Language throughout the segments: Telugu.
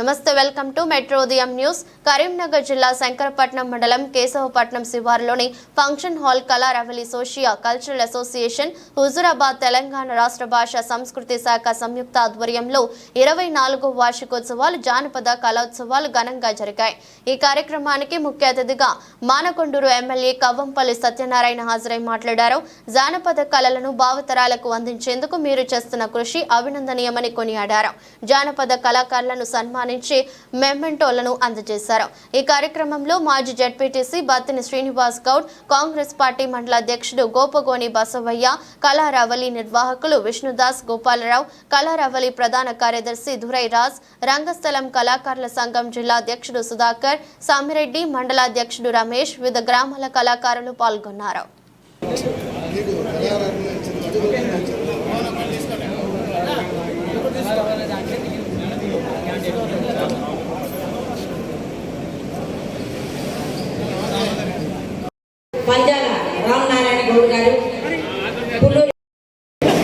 నమస్తే welcome to metro Udayam news. Karimnagar జిల్లా శంకరపట్నం మండలం కేశవపట్నం శివారులోని function hall Kalaravali socio cultural association Huzurabad Telangana రాష్ట్ర భాష సంస్కృతి శాఖ సంయుక్త ఆధ్వర్యంలో ఇరవై నాలుగో వార్షికోత్సవాలు జానపద కళోత్సవాలు ఘనంగా జరిగాయి. ఈ కార్యక్రమానికి ముఖ్య అతిథిగా మానకొండూరు ఎమ్మెల్యే కవ్వంపల్లి సత్యనారాయణ హాజరై మాట్లాడారు. జానపద కళలను భావతరాలకు అందించేందుకు మీరు చేస్తున్న కృషి అభినందనీయమని కొనియాడారు. జానపద కళాకారులను ఆహ్వానించి మెమెంటోలను అందజేశారు. ఈ కార్యక్రమంలో మాజీ జడ్పీటీసీ బత్తిని శ్రీనివాస్ గౌడ్ కాంగ్రెస్ పార్టీ మండల అధ్యక్షుడు గోపగోని బసవయ్య కళారావళి నిర్వాహకులు విష్ణుదాస్ గోపాలరావు కళారావళి ప్రధాన కార్యదర్శి దురై రాజ్ రంగస్థలం కళాకారుల సంఘం జిల్లా అధ్యక్షుడు సుధాకర్ సామిరెడ్డి మండల అధ్యక్షుడు రమేష్ వివిధ గ్రామాల కళాకారులు పాల్గొన్నారు.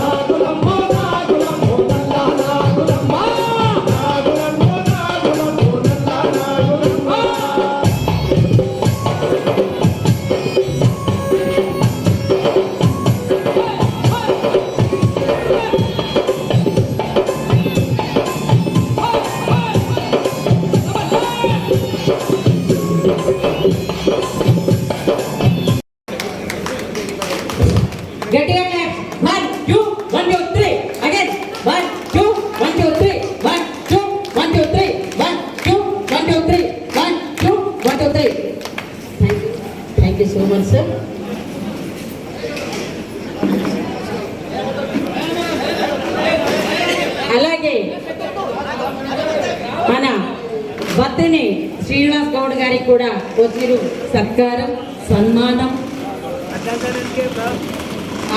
হরে అతనే శ్రీనివాస్ గౌడ్ గారికి కూడా వచ్చిరు సత్కారం సన్మానం.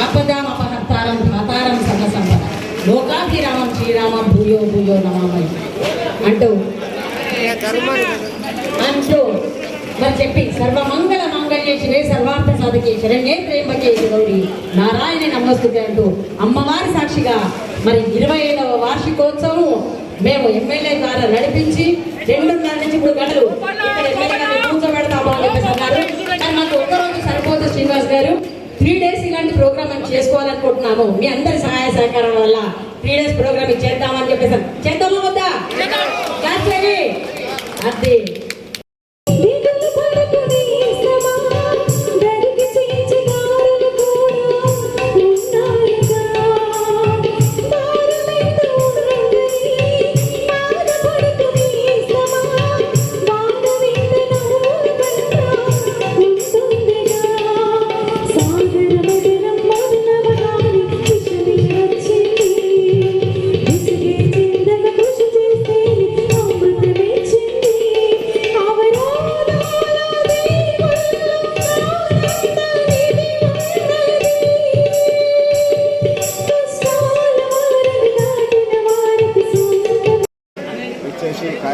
ఆపదాం అపహర్తారం ధాతారం సహ సంపద లోకాభిరామం శ్రీరామం భూయో భూయో నమామై. అంటూ. అంటూ. మరి చెప్పి సర్వమంగళ మంగళేశ్వరే సర్వార్థ సాధకేశ్వరే శరణ్యే ప్రేమకేశ్వరుడి గౌరి నారాయణ నమస్తుతే అంటూ అమ్మవారి సాక్షిగా మరి ఇరవై ఐదవ వార్షికోత్సవం మేము ఎమ్మెల్యే ద్వారా నడిపించి రెండున్నర నుంచి మూడు గంటలు కూర్చోబెడతాము అని చెప్పేసి అన్నారు. కానీ మాకు ఒక్కరోజు సరిపోదు శ్రీనివాస్ గారు త్రీ డేస్ ఇలాంటి ప్రోగ్రామ్ మేము చేసుకోవాలనుకుంటున్నాము. మీ అందరి సహాయ సహకారం వల్ల త్రీ డేస్ ప్రోగ్రామ్ చేద్దామని చెప్పేసి చేద్దామా వద్దా? అదే.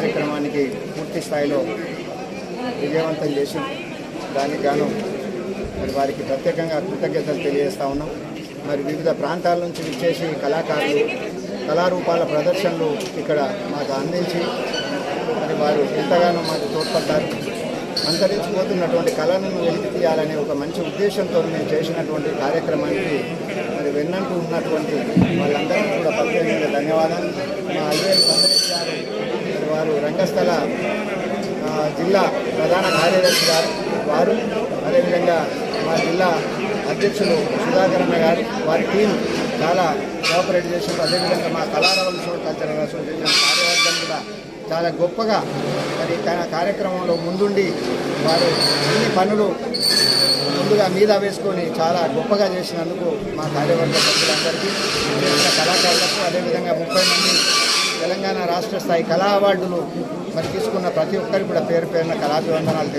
కార్యక్రమానికి పూర్తి స్థాయిలో విజయవంతం చేసి దానికి గాను మరి వారికి ప్రత్యేకంగా కృతజ్ఞతలు తెలియజేస్తా ఉన్నాం. మరి వివిధ ప్రాంతాల నుంచి విచ్చేసి కళాకారులు కళారూపాల ప్రదర్శనలు ఇక్కడ మాకు అందించి మరి వారు ఎంతగానో మాకు తోడ్పడ్డారు అంతరించిపోతున్నటువంటి కళలను వెలికి తీయాలనే ఒక మంచి ఉద్దేశంతో మేము చేసినటువంటి కార్యక్రమానికి మరి వెన్నంటూ ఉన్నటువంటి వాళ్ళందరికీ కూడా ప్రత్యేకంగా ధన్యవాదాలు. మా అల్వేలు గారు మరి జిల్లా ప్రధాన కార్యదర్శి గారు వారు అదేవిధంగా మా జిల్లా అధ్యక్షులు సుధాకర్ అన్న గారు వారి టీం చాలా కోఆపరేట్ చేశారు అదేవిధంగా మా కళారవం షో కల్చరల్ అసోసియేషన్ కార్యవర్గం కూడా చాలా గొప్పగా మరి కార్యక్రమంలో ముందుండి వారు అన్ని పనులు ముందుగా మీద వేసుకొని చాలా గొప్పగా చేసినందుకు మా కార్యవర్గ సభ్యులందరికీ కళాకారులకు అదేవిధంగా ముప్పై మంది తెలంగాణ రాష్ట్ర స్థాయి కళా అవార్డులు మరి తీసుకున్న ప్రతి ఒక్కరికి కూడా పేరు పేరున కళాభివందనాలు